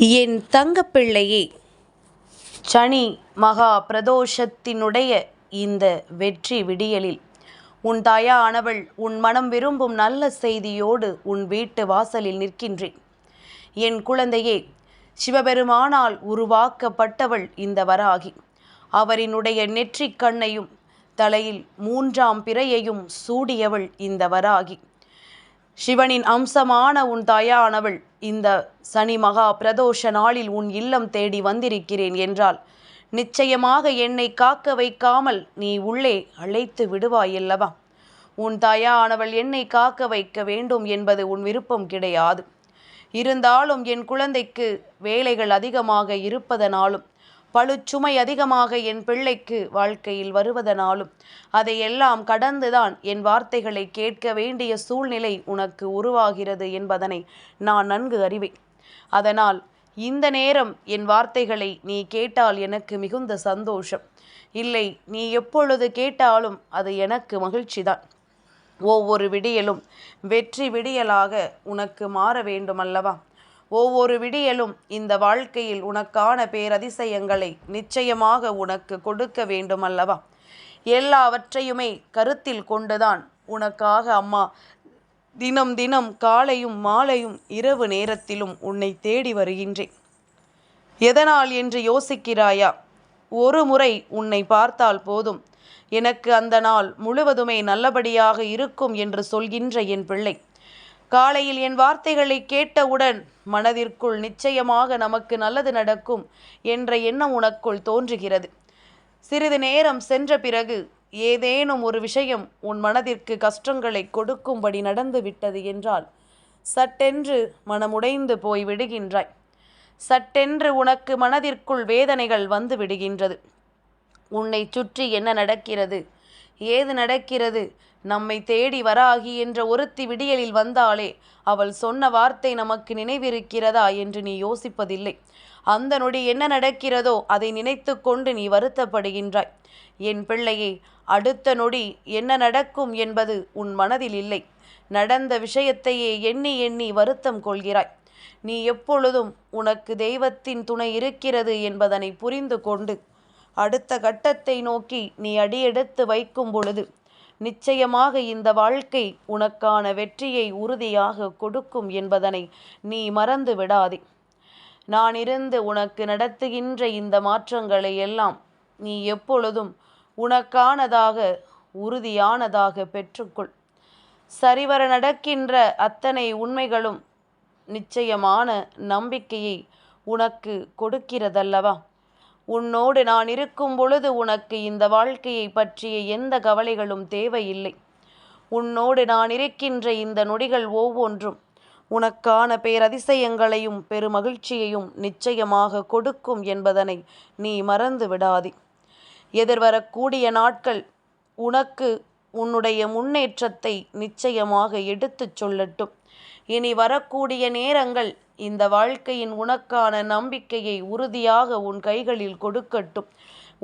என் தங்கப்பிள்ளையே சனி மகா பிரதோஷத்தினுடைய இந்த வெற்றி விடியலில் உன் தாயானவள் உன் மனம் விரும்பும் நல்ல செய்தியோடு உன் வீட்டு வாசலில் நிற்கின்றேன். என் குழந்தையே சிவபெருமானால் உருவாக்கப்பட்டவள் இந்த வராகி. அவரினுடைய நெற்றிக் கண்ணையும் தலையில் மூன்றாம் பிறையையும் சூடியவள் இந்த வராகி. சிவனின் அம்சமான உன் தாயானவள் இந்த சனி மகா பிரதோஷ நாளில் உன் இல்லம் தேடி வந்திருக்கிறேன் என்றால் நிச்சயமாக என்னை காக்க வைக்காமல் நீ உள்ளே அழைத்து விடுவாயல்லவா உன் தாயானவள் என்னை காக்க வைக்க வேண்டும் என்பது உன் விருப்பம் கிடையாது. இருந்தாலும் என் குழந்தைக்கு வேலைகள் அதிகமாக இருப்பதனாலும் பழுச்சுமை அதிகமாக என் பிள்ளைக்கு வாழ்க்கையில் வருவதனாலும் அதையெல்லாம் கடந்துதான் என் வார்த்தைகளை கேட்க வேண்டிய சூழ்நிலை உனக்கு உருவாகிறது என்பதனை நான் நன்கு அறிவேன். அதனால் இந்த நேரம் என் வார்த்தைகளை நீ கேட்டால் எனக்கு மிகுந்த சந்தோஷம். இல்லை நீ எப்பொழுது கேட்டாலும் அது எனக்கு மகிழ்ச்சிதான். ஒவ்வொரு விடியலும் வெற்றி விடியலாக உனக்கு மாற வேண்டுமல்லவா? ஒவ்வொரு விடியலும் இந்த வாழ்க்கையில் உனக்கான பேரதிசயங்களை நிச்சயமாக உனக்கு கொடுக்க வேண்டுமல்லவா? எல்லாவற்றையுமே கருத்தில் கொண்டுதான் உனக்காக அம்மா தினம் தினம் காலையும் மாலையும் இரவு நேரத்திலும் உன்னை தேடி வருகின்றேன். எதனால் என்று யோசிக்கிறாயா? ஒரு முறை உன்னை பார்த்தால் போதும். எனக்கு அந்த நாள் முழுவதுமே நல்லபடியாக இருக்கும் என்று சொல்கின்ற என் பிள்ளை. காலையில் என் வார்த்தைகளை கேட்டவுடன் மனதிற்குள் நிச்சயமாக நமக்கு நல்லது நடக்கும் என்ற எண்ணம் உனக்குள் தோன்றுகிறது. சிறிது நேரம் சென்ற பிறகு ஏதேனும் ஒரு விஷயம் உன் மனதிற்கு கஷ்டங்களை கொடுக்கும்படி நடந்து விட்டது என்றால் சட்டென்று மனமுடைந்து போய் விடுகின்றாய். சட்டென்று உனக்கு மனதிற்குள் வேதனைகள் வந்து விடுகின்றது. உன்னை சுற்றி என்ன நடக்கிறது? ஏது நடக்கிறது? நம்மை தேடி வராகி என்ற ஒருத்தி விடியலில் வந்தாலே அவள் சொன்ன வார்த்தை நமக்கு நினைவிருக்கிறதா என்று நீ யோசிப்பதில்லை. அந்த நொடி என்ன நடக்கிறதோ அதை நினைத்து கொண்டு நீ வருத்தப்படுகின்றாய். என் பிள்ளையே அடுத்த நொடி என்ன நடக்கும் என்பது உன் மனதில் இல்லை. நடந்த விஷயத்தையே எண்ணி எண்ணி வருத்தம் கொள்கிறாய். நீ எப்பொழுதும் உனக்கு தெய்வத்தின் துணை இருக்கிறது என்பதனை புரிந்து கொண்டு அடுத்த கட்டத்தை நோக்கி நீ அடியெடுத்து வைக்கும் பொழுது நிச்சயமாக இந்த வாழ்க்கை உனக்கான வெற்றியை உறுதியாக கொடுக்கும் என்பதனை நீ மறந்து விடாதே. நான் இருந்து உனக்கு நடத்துகின்ற இந்த மாற்றங்களை எல்லாம் நீ எப்பொழுதும் உனக்கானதாக உறுதியானதாக பெற்றுக்கொள். சரிவர நடக்கின்ற அத்தனை உண்மைகளும் நிச்சயமான நம்பிக்கையை உனக்கு கொடுக்கிறதல்லவா? உன்னோடு நான் இருக்கும் பொழுது உனக்கு இந்த வாழ்க்கையை பற்றிய எந்த கவலைகளும் தேவையில்லை. உன்னோடு நான் இருக்கின்ற இந்த நொடிகள் ஒவ்வொன்றும் உனக்கான பேரதிசயங்களையும் பெருமகிழ்ச்சியையும் நிச்சயமாக கொடுக்கும் என்பதனை நீ மறந்து விடாதே. எதிர்வரக்கூடிய நாட்கள் உனக்கு உன்னுடைய முன்னேற்றத்தை நிச்சயமாக எடுத்துச் சொல்லட்டும். இனி வரக்கூடிய நேரங்கள் இந்த வாழ்க்கையின் உனக்கான நம்பிக்கையை உறுதியாக உன் கைகளில் கொடுக்கட்டும்.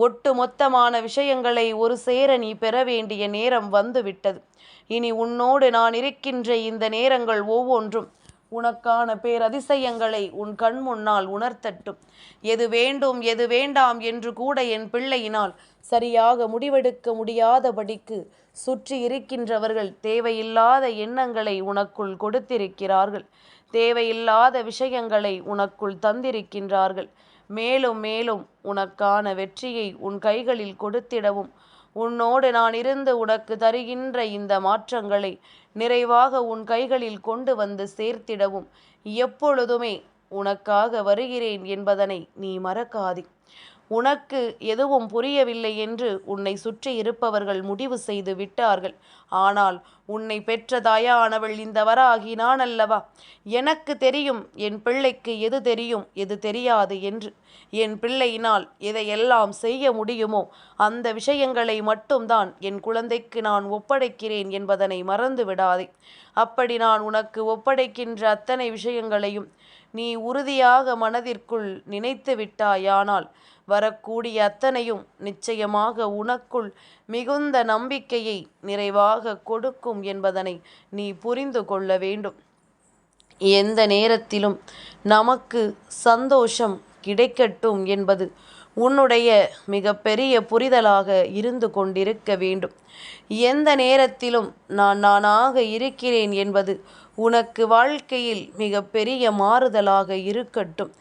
ஒட்டு மொத்தமான விஷயங்களை ஒரு சேர நீ பெற வேண்டிய நேரம் வந்துவிட்டது. இனி உன்னோடு நான் இருக்கின்ற இந்த நேரங்கள் ஒவ்வொன்றும் உனக்கான பேரதிசயங்களை உன் கண் முன்னால் உணர்த்தட்டும். எது வேண்டும் எது வேண்டாம் என்று கூட என் பிள்ளையினால் சரியாக முடிவெடுக்க முடியாதபடிக்கு சுற்றி இருக்கின்றவர்கள் தேவையில்லாத எண்ணங்களை உனக்குள் கொடுத்திருக்கிறார்கள். தேவையில்லாத விஷயங்களை உனக்குள் தந்திருக்கின்றார்கள். மேலும் மேலும் உனக்கான வெற்றியை உன் கைகளில் கொடுத்திடவும். உன்னோடு நான் இருந்து உனக்கு தருகின்ற இந்த மாற்றங்களை நிறைவாக உன் கைகளில் கொண்டு வந்து சேர்த்திடவும். எப்பொழுதுமே உனக்காக வருகிறேன் என்பதனை நீ மறக்காதே. உனக்கு எதுவும் புரியவில்லை என்று உன்னை சுற்றி இருப்பவர்கள் முடிவு செய்து விட்டார்கள். ஆனால் உன்னை பெற்ற தாயானவள் இந்த வராகி நான் அல்லவா எனக்கு தெரியும் என் பிள்ளைக்கு எது தெரியும் எது தெரியாது என்று. என் பிள்ளையினால் எதையெல்லாம் செய்ய முடியுமோ அந்த விஷயங்களை மட்டும்தான் என் குழந்தைக்கு நான் ஒப்படைக்கிறேன் என்பதனை மறந்து விடாதே. அப்படி நான் உனக்கு ஒப்படைக்கின்ற அத்தனை விஷயங்களையும் நீ உறுதியாக மனதிற்குள் நினைத்து விட்டாயானால் வரக்கூடிய அத்தனையும் நிச்சயமாக உனக்குள் மிகுந்த நம்பிக்கையை நிறைவாக கொடுக்கும் என்பதனை நீ புரிந்து கொள்ள வேண்டும். எந்த நேரத்திலும் நமக்கு சந்தோஷம் கிடைக்கட்டும் என்பது உன்னுடைய மிகப்பெரிய புரிதலாக இருந்து கொண்டிருக்க வேண்டும். எந்த நேரத்திலும் நான் நானாக இருக்கிறேன் என்பது உனக்கு வாழ்க்கையில் மிகப்பெரிய மாறுதலாக இருக்கட்டும்.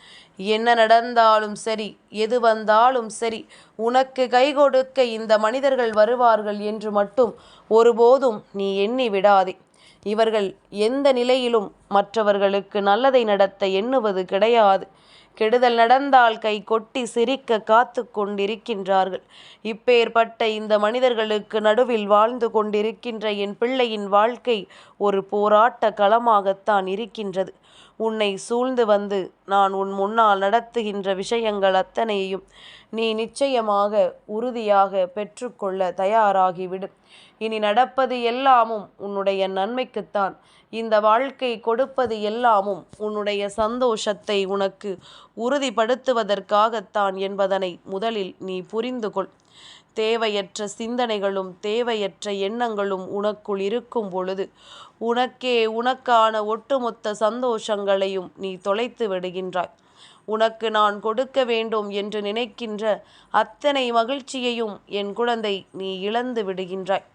என்ன நடந்தாலும் சரி எது வந்தாலும் சரி உனக்கு கை கொடுக்க இந்த மனிதர்கள் வருவார்கள் என்று மட்டும் ஒருபோதும் நீ எண்ணி விடாதே. இவர்கள் எந்த நிலையிலும் மற்றவர்களுக்கு நல்லதை நடத்த எண்ணுவது கிடையாது. கெடுதல் நடந்தால் கை கொட்டி சிரிக்க காத்து கொண்டிருக்கின்றார்கள். இப்பேற்பட்ட இந்த மனிதர்களுக்கு நடுவில் வாழ்ந்து கொண்டிருக்கின்ற என் பிள்ளையின் வாழ்க்கை ஒரு போராட்ட களமாகத்தான் இருக்கின்றது. உன்னை சூழ்ந்து வந்து நான் உன் முன்னால் நடத்துகின்ற விஷயங்கள் அத்தனையும் நீ நிச்சயமாக உறுதியாக பெற்றுக்கொள்ள தயாராகிவிடு. இனி நடப்பது எல்லாமும் உன்னுடைய நன்மைக்குத்தான். இந்த வாழ்க்கை கொடுப்பது எல்லாமும் உன்னுடைய சந்தோஷத்தை உனக்கு உறுதிப்படுத்துவதற்காகத்தான் என்பதனை முதலில் நீ புரிந்து கொள் தேவையற்ற சிந்தனைகளும் தேவையற்ற எண்ணங்களும் உனக்குள் இருக்கும் பொழுது உனக்கே உனக்கான ஒட்டுமொத்த சந்தோஷங்களையும் நீ தொலைத்து விடுகின்றாய். உனக்கு நான் கொடுக்க வேண்டும் என்று நினைக்கின்ற அத்தனை மகிழ்ச்சியையும் என் குழந்தை நீ இழந்து விடுகின்றாய்.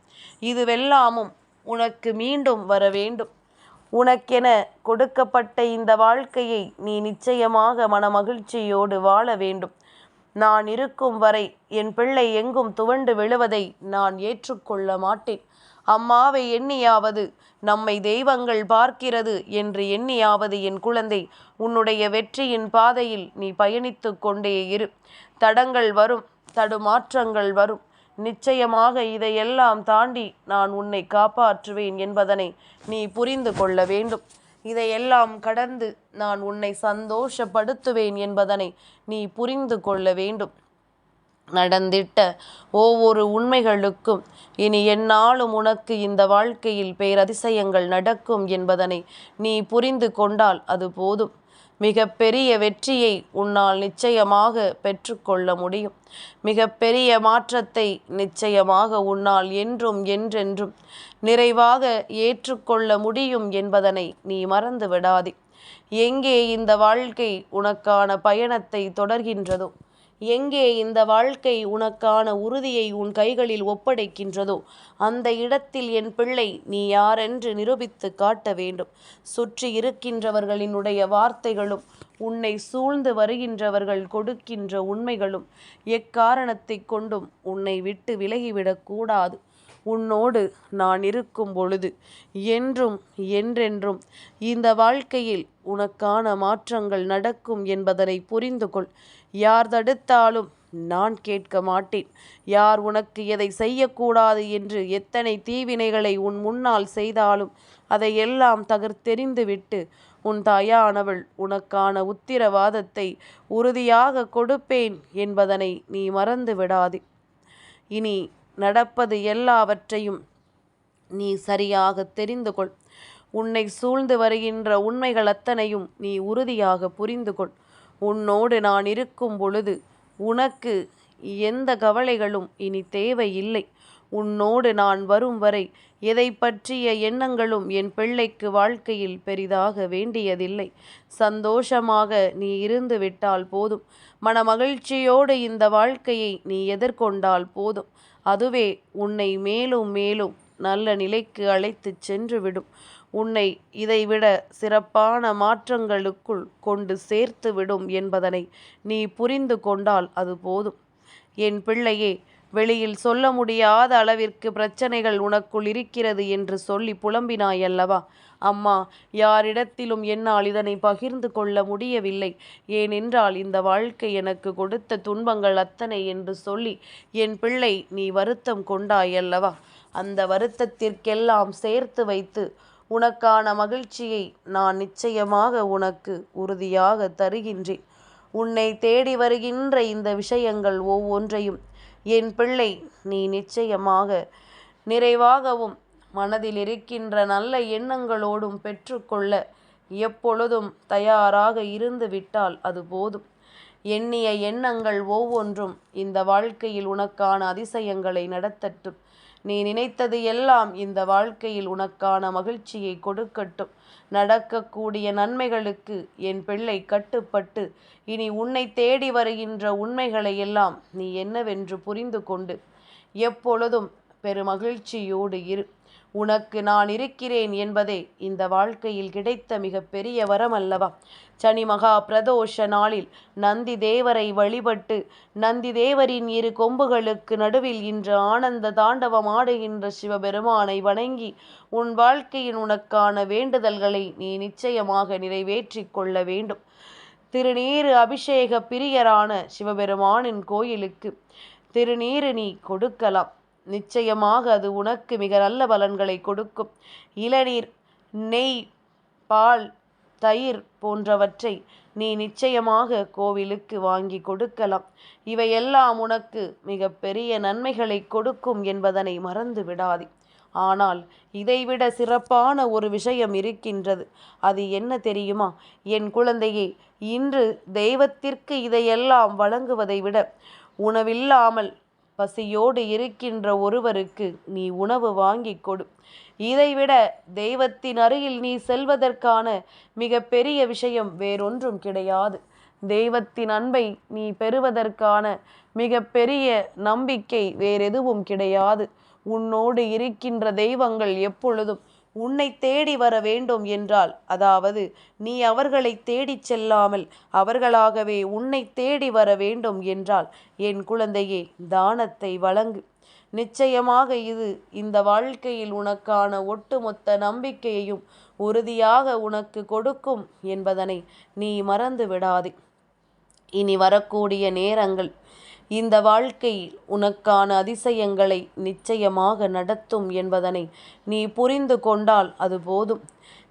இதுவெல்லாமும் உனக்கு மீண்டும் வர வேண்டும். உனக்கென கொடுக்கப்பட்ட இந்த வாழ்க்கையை நீ நிச்சயமாக மனமகிழ்ச்சியோடு வாழ வேண்டும். நான் இருக்கும் வரை என் பிள்ளை எங்கும் துவண்டு விழுவதை நான் ஏற்றுக்கொள்ள மாட்டேன். அம்மாவை எண்ணியாவது நம்மை தெய்வங்கள் பார்க்கிறது என்று எண்ணியாவது என் குழந்தை உன்னுடைய வெற்றியின் பாதையில் நீ பயணித்து கொண்டே இரு. தடங்கள் வரும் தடுமாற்றங்கள் வரும். நிச்சயமாக இதையெல்லாம் தாண்டி நான் உன்னை காப்பாற்றுவேன் என்பதனை நீ புரிந்து கொள்ள வேண்டும். இதையெல்லாம் கடந்து நான் உன்னை சந்தோஷப்படுத்துவேன் என்பதனை நீ புரிந்து கொள்ள வேண்டும். நடந்திட்ட ஒவ்வொரு உண்மைகளுக்கும் இனி என்னாலும் உனக்கு இந்த வாழ்க்கையில் பேரதிசயங்கள் நடக்கும் என்பதனை நீ புரிந்து கொண்டால் அது போதும். மிகப்பெரிய வெற்றியை உன்னால் நிச்சயமாக பெற்றுக்கொள்ள முடியும். மிகப்பெரிய மாற்றத்தை நிச்சயமாக உன்னால் என்றும் என்றென்றும் நிறைவாக ஏற்றுக்கொள்ள முடியும் என்பதனை நீ மறந்து விடாதே எங்கே இந்த வாழ்க்கை உனக்கான பயணத்தை தொடர்கின்றதோ எங்கே இந்த வாழ்க்கை உனக்கான உறுதியை உன் கைகளில் ஒப்படைக்கின்றதோ அந்த இடத்தில் என் பிள்ளை நீ யாரென்று நிரூபித்து காட்ட வேண்டும். சுற்றி இருக்கின்றவர்களினுடைய வார்த்தைகளும் உன்னை சூழ்ந்து வருகின்றவர்கள் கொடுக்கின்ற உண்மைகளும் எக்காரணத்தை கொண்டும் உன்னை விட்டு விலகிவிடக்கூடாது உன்னோடு நான் இருக்கும் பொழுது என்றும் என்றென்றும் இந்த வாழ்க்கையில் உனக்கான மாற்றங்கள் நடக்கும் என்பதனை புரிந்து கொள் யார் தடுத்தாலும் நான் கேட்க மாட்டேன். யார் உனக்கு எதை செய்யக்கூடாது என்று எத்தனை தீவினைகளை உன் முன்னால் செய்தாலும் அதையெல்லாம் தகர்த்தெறிந்துவிட்டு உன் தாயானவள் உனக்கான உத்திரவாதத்தை உறுதியாக கொடுப்பேன் என்பதனை நீ மறந்து விடாதே இனி நடப்பது எல்லாவற்றையும் நீ சரியாக தெரிந்து கொள் உன்னை சூழ்ந்து வருகின்ற உண்மைகள் அத்தனையும் நீ உறுதியாக புரிந்து கொள் உன்னோடு நான் இருக்கும் பொழுது உனக்கு எந்த கவலைகளும் இனி தேவையில்லை. உன்னோடு நான் வரும் வரை எதை பற்றிய எண்ணங்களும் என் பிள்ளைக்கு வாழ்க்கையில் பெரிதாக வேண்டியதில்லை. சந்தோஷமாக நீ இருந்து விட்டால் போதும். மன மகிழ்ச்சியோடு இந்த வாழ்க்கையை நீ எதிர்கொண்டால் போதும். அதுவே உன்னை மேலும் மேலும் நல்ல நிலைக்கு அழைத்துச் சென்றுவிடும். உன்னை இதைவிட சிறப்பான மாற்றங்களுக்குள் கொண்டு சேர்த்து விடும் என்பதனை நீ புரிந்து கொண்டால் அது போதும். என் பிள்ளையே வெளியில் சொல்ல முடியாத அளவிற்கு பிரச்சனைகள் உனக்குள் இருக்கிறது என்று சொல்லி புலம்பினாய் அல்லவா? அம்மா யாரிடத்திலும் என்னால் இதனை பகிர்ந்து கொள்ள முடியவில்லை. ஏனென்றால் இந்த வாழ்க்கை எனக்கு கொடுத்த துன்பங்கள் அத்தனை என்று சொல்லி என் பிள்ளை நீ வருத்தம் கொண்டாயல்லவா அந்த வருத்தத்திற்கெல்லாம் சேர்த்து வைத்து உனக்கான மகிழ்ச்சியை நான் நிச்சயமாக உனக்கு உறுதியாக தருகின்றேன். உன்னை தேடி வருகின்ற இந்த விஷயங்கள் ஒவ்வொன்றையும் என் பிள்ளை நீ நிச்சயமாக நிறைவாகவும் மனதில் இருக்கின்ற நல்ல எண்ணங்களோடும் பெற்றுக்கொள்ள எப்பொழுதும் தயாராக இருந்து விட்டால் அது போதும். எண்ணிய எண்ணங்கள் ஒவ்வொன்றும் இந்த வாழ்க்கையில் உனக்கான அதிசயங்களை நடத்தட்டும். நீ நினைத்தது எல்லாம் இந்த வாழ்க்கையில் உனக்கான மகிழ்ச்சியை கொடுக்கட்டும். நடக்கக்கூடிய நன்மைகளுக்கு என் பிள்ளை கட்டுப்பட்டு இனி உன்னை தேடி வருகின்ற உண்மைகளை எல்லாம் நீ என்னவென்று புரிந்து கொண்டு எப்பொழுதும் பெருமகிழ்ச்சியோடு இரு. உனக்கு நான் இருக்கிறேன் என்பதே இந்த வாழ்க்கையில் கிடைத்த மிக பெரிய வரம் அல்லவா சனி மகா பிரதோஷ நாளில் நந்தி தேவரை வழிபட்டு நந்தி தேவரின் இரு கொம்புகளுக்கு நடுவில் இன்று ஆனந்த தாண்டவம் ஆடுகின்ற சிவபெருமானை வணங்கி உன் வாழ்க்கையின் உனக்கான வேண்டுதல்களை நீ நிச்சயமாக நிறைவேற்றிக் கொள்ள வேண்டும். திருநீறு அபிஷேக பிரியரான சிவபெருமானின் கோயிலுக்கு திருநீறு நீ கொடுக்கலாம். நிச்சயமாக அது உனக்கு மிக நல்ல பலன்களை கொடுக்கும். இளநீர் நெய் பால் தயிர் போன்றவற்றை நீ நிச்சயமாக கோவிலுக்கு வாங்கி கொடுக்கலாம். இவையெல்லாம் உனக்கு மிக பெரிய நன்மைகளை கொடுக்கும் என்பதனை மறந்து விடாதே. ஆனால் இதைவிட சிறப்பான ஒரு விஷயம் இருக்கின்றது. அது என்ன தெரியுமா? என் குழந்தையே இன்று தெய்வத்திற்கு இதையெல்லாம் வழங்குவதை விட உணவில்லாமல் பசியோடு இருக்கின்ற ஒருவருக்கு நீ உணவு வாங்கி கொடு. இதைவிட தெய்வத்தின் அருகில் நீ செல்வதற்கான மிக பெரிய விஷயம் வேறொன்றும் கிடையாது. தெய்வத்தின் அன்பை நீ பெறுவதற்கான மிக பெரிய நம்பிக்கை வேறெதுவும் கிடையாது. உன்னோடு இருக்கின்ற தெய்வங்கள் எப்பொழுதும் உன்னை தேடி வர வேண்டும் என்றால் அதாவது நீ அவர்களை தேடிச் செல்லாமல் அவர்களாகவே உன்னை தேடி வர வேண்டும் என்றால் என் குழந்தையே தானத்தை வழங்கு. நிச்சயமாக இது இந்த வாழ்க்கையில் உனக்கான ஒட்டுமொத்த நம்பிக்கையையும் உறுதியாக உனக்கு கொடுக்கும் என்பதனை நீ மறந்து விடாதே இனி வரக்கூடிய நேரங்கள். இந்த வாழ்க்கை உனக்கான அதிசயங்களை நிச்சயமாக நடத்தும் என்பதனை நீ புரிந்து கொண்டால் அது போதும்.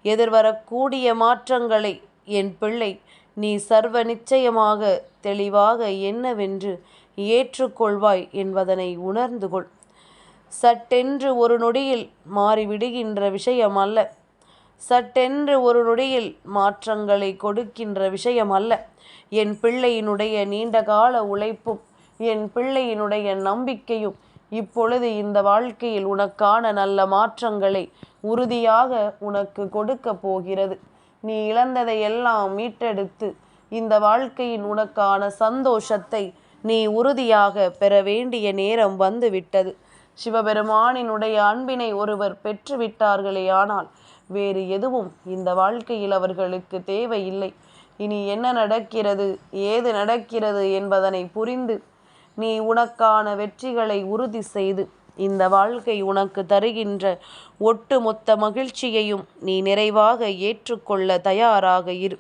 எதிர்வரக்கூடிய மாற்றங்களை என் பிள்ளை நீ சர்வ நிச்சயமாக தெளிவாக என்னவென்று ஏற்றுக்கொள்வாய் என்பதனை உணர்ந்து கொள். சட்டென்று ஒரு நொடியில் மாறிவிடுகின்ற விஷயம் அல்ல சட்டென்று ஒரு நொடியில் மாற்றங்களை கொடுக்கின்ற விஷயம் அல்ல என் பிள்ளையினுடைய நீண்டகால உழைப்பும் என் பிள்ளையினுடைய நம்பிக்கையும் இப்பொழுது இந்த வாழ்க்கையில் உனக்கான நல்ல மாற்றங்களை உறுதியாக உனக்கு கொடுக்க போகிறது. நீ இழந்ததை எல்லாம் மீட்டெடுத்து இந்த வாழ்க்கையின் உனக்கான சந்தோஷத்தை நீ உறுதியாக பெற வேண்டிய நேரம் வந்துவிட்டது. சிவபெருமானினுடைய அன்பினை ஒருவர் பெற்றுவிட்டார்களே ஆனால் வேறு எதுவும் இந்த வாழ்க்கையில் அவர்களுக்கு தேவையில்லை. இனி என்ன நடக்கிறது ஏது நடக்கிறது என்பதனை புரிந்து நீ உனக்கான வெற்றிகளை உறுதி செய்து இந்த வாழ்க்கை உனக்கு தருகின்ற ஒட்டுமொத்த மகிழ்ச்சியையும் நீ நிறைவாக ஏற்றுக்கொள்ள தயாராக இரு.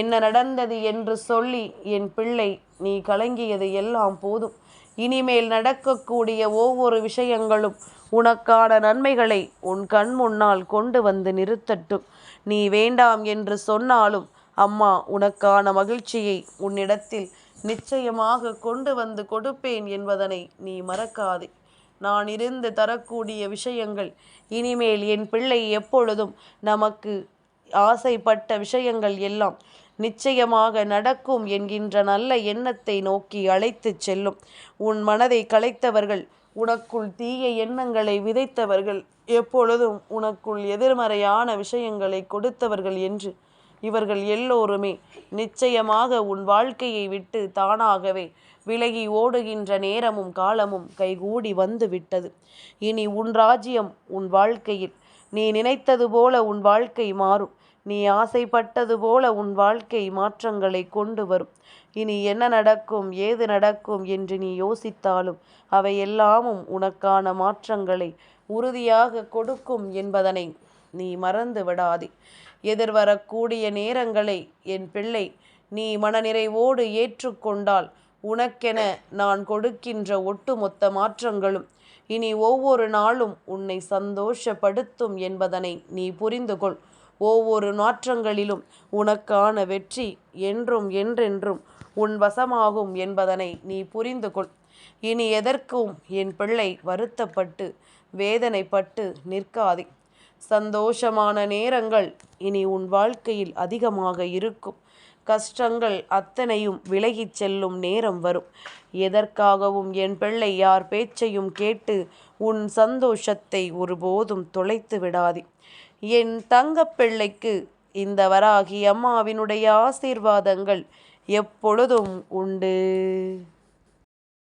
என்ன நடந்தது என்று சொல்லி என் பிள்ளை நீ கலங்கியது எல்லாம் போதும். இனிமேல் நடக்கக்கூடிய ஒவ்வொரு விஷயங்களும் உனக்கான நன்மைகளை உன் கண் முன்னால் கொண்டு வந்து நிறுத்தட்டும். நீ வேண்டாம் என்று சொன்னாலும் அம்மா உனக்கான மகிழ்ச்சியை உன்னிடத்தில் நிச்சயமாக கொண்டு வந்து கொடுப்பேன் என்பதனை நீ மறக்காதே. நான் இருந்து தரக்கூடிய விஷயங்கள் இனிமேல் என் பிள்ளை எப்பொழுதும் நமக்கு ஆசைப்பட்ட விஷயங்கள் எல்லாம் நிச்சயமாக நடக்கும் என்கின்ற நல்ல எண்ணத்தை நோக்கி அழைத்துச் செல்லும். உன் மனதை கலைத்தவர்கள் உனக்குள் தீய எண்ணங்களை விதைத்தவர்கள் எப்பொழுதும் உனக்குள் எதிர்மறையான விஷயங்களை கொடுத்தவர்கள் என்று இவர்கள் எல்லோருமே நிச்சயமாக உன் வாழ்க்கையை விட்டு தானாகவே விலகி ஓடுகின்ற நேரமும் காலமும் கைகூடி வந்து விட்டது இனி உன் ராஜ்யம் உன் வாழ்க்கையில். நீ நினைத்தது போல உன் வாழ்க்கை மாறும். நீ ஆசைப்பட்டது போல உன் வாழ்க்கை மாற்றங்களை கொண்டு வரும். இனி என்ன நடக்கும் ஏது நடக்கும் என்று நீ யோசித்தாலும் அவை எல்லாமும் உனக்கான மாற்றங்களை உறுதியாக கொடுக்கும் என்பதனை நீ மறந்து விடாதே. எதிர்வரக்கூடிய நேரங்களை என் பிள்ளை நீ மனநிறைவோடு ஏற்றுக்கொண்டால் உனக்கென நான் கொடுக்கின்ற ஒட்டுமொத்த மாற்றங்களும் இனி ஒவ்வொரு நாளும் உன்னை சந்தோஷப்படுத்தும் என்பதனை நீ புரிந்து கொள் ஒவ்வொரு மாற்றங்களிலும் உனக்கான வெற்றி என்றும் என்றென்றும் உன் வசமாகும் என்பதனை நீ புரிந்து கொள் இனி எதற்கும் என் பிள்ளை வருத்தப்பட்டு வேதனைப்பட்டு நிற்காதே. சந்தோஷமான நேரங்கள் இனி உன் வாழ்க்கையில் அதிகமாக இருக்கும். கஷ்டங்கள் அத்தனையும் விலகிச் செல்லும் நேரம் வரும். எதற்காகவும் என் பிள்ளை யார் பேச்சையும் கேட்டு உன் சந்தோஷத்தை ஒருபோதும் தொலைத்து விடாதே. என் தங்கப்பிள்ளைக்கு இந்த வராகி அம்மாவினுடைய ஆசீர்வாதங்கள் எப்பொழுதும் உண்டு.